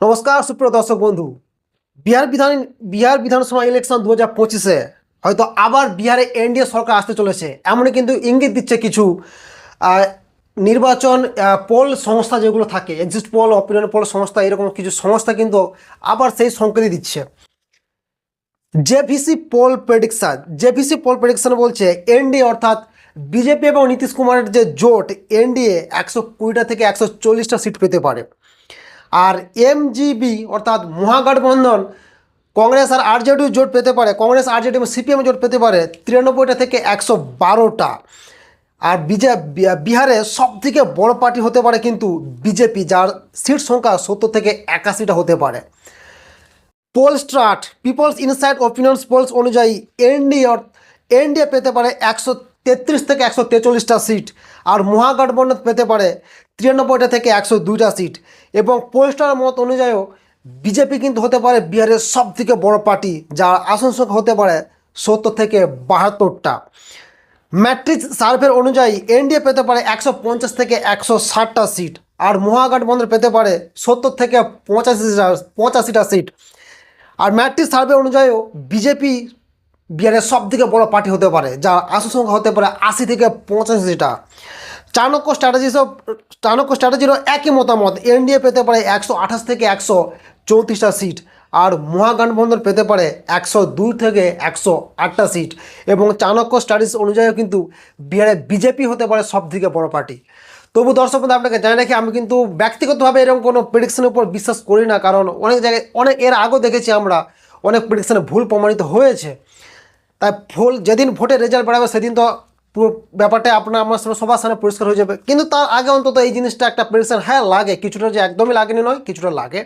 নমস্কার, সুপ্রিয় দর্শক বন্ধু। বিহার বিধান বিহার বিধানসভা ইলেকশন দু হাজার পঁচিশে হয়তো আবার বিহারে এনডিএ সরকার আসতে চলেছে। এমনই কিন্তু ইঙ্গিত দিচ্ছে কিছু নির্বাচন পোল সংস্থা যেগুলো থাকে এক্সিস্ট পোল অপিনিয়ন পোল সংস্থা, এরকম কিছু সংস্থা কিন্তু আবার সেই সংকেতই দিচ্ছে। JVC poll prediction JVC poll prediction বলছে, এনডিএ অর্থাৎ বিজেপি এবং নীতিশ কুমারের যে জোট, এনডিএ একশো কুড়িটা থেকে একশো চল্লিশটা সিট পেতে পারে। আর এমজিবি অর্থাৎ মহাগঠবন্ধন, কংগ্রেস আর আরজেডি জোট পেতে পারে। কংগ্রেস আরজেডি এবং সিপিএম জোট পেতে পারে তিরানব্বইটা থেকে একশো বারোটা। আর বিজে বিহারে সব থেকে বড় পার্টি হতে পারে কিন্তু বিজেপি, যার সিট সংখ্যা সত্তর থেকে একাশিটা হতে পারে। Poll strat, people's insight opinions polls অনুযায়ী এনডিএ এনডিএ পেতে পারে একশো তেত্রিশ থেকে একশো তেচল্লিশটা সিট আর মহাগঠবন্ধন পেতে পারে তিরানব্বইটা থেকে একশো দুইটা সিট এবং পোলস্টার মত অনুযায়ীও বিজেপি কিন্তু হতে পারে বিহারের সব থেকে বড় পার্টি যার আসন সংখ্যা হতে পারে সত্তর থেকে বাহাত্তরটা। ম্যাট্রিক্স সার্ভের অনুযায়ী এনডিএ পেতে পারে একশো পঞ্চাশ থেকে একশো ষাটটা সিট আর মহাগঠবন্ধন পেতে পারে সত্তর থেকে পঁচাশিটা পঁচাশিটা সিট আর ম্যাট্রিক্স সার্ভে অনুযায়ীও বিজেপি বিহারের সব থেকে বড় পার্টি হতে পারে, যার আসন সংখ্যা হতে পারে আশি থেকে পঁচাশিটা। চাণক্য স্ট্র্যাটেজিসও চাণক্য স্ট্র্যাটেজিরও একই মতামত, এনডিএ পেতে পারে একশো আঠাশ থেকে একশো চৌত্রিশটা সিট আর মহাগঠবন্ধন পেতে পারে একশো দুই থেকে একশো আটটা সিট এবং চাণক্য স্টাডিজ অনুযায়ীও কিন্তু বিহারে বিজেপি হতে পারে সব থেকে বড় পার্টি। তবু দর্শক বন্ধু, আপনাকে জানি রাখি, আমি কিন্তু ব্যক্তিগতভাবে এরকম কোনো প্রেডিকশনের উপর বিশ্বাস করি না, কারণ অনেক জায়গায়, অনেক, এর আগেও দেখেছি আমরা অনেক প্রেডিকশনে ভুল প্রমাণিত হয়েছে। তাই ভুল যেদিন ভোটের রেজাল্ট বেড়াবে, সেদিন তো পুরো ব্যাপারটা আপনার, আমার সবার সামনে পরিষ্কার হয়ে যাবে। কিন্তু তার আগে অন্তত এই জিনিসটা একটা প্রেশার হ্যাঁ লাগে। কিছুটা যে একদমই লাগেনি নয়, কিছুটা লাগে।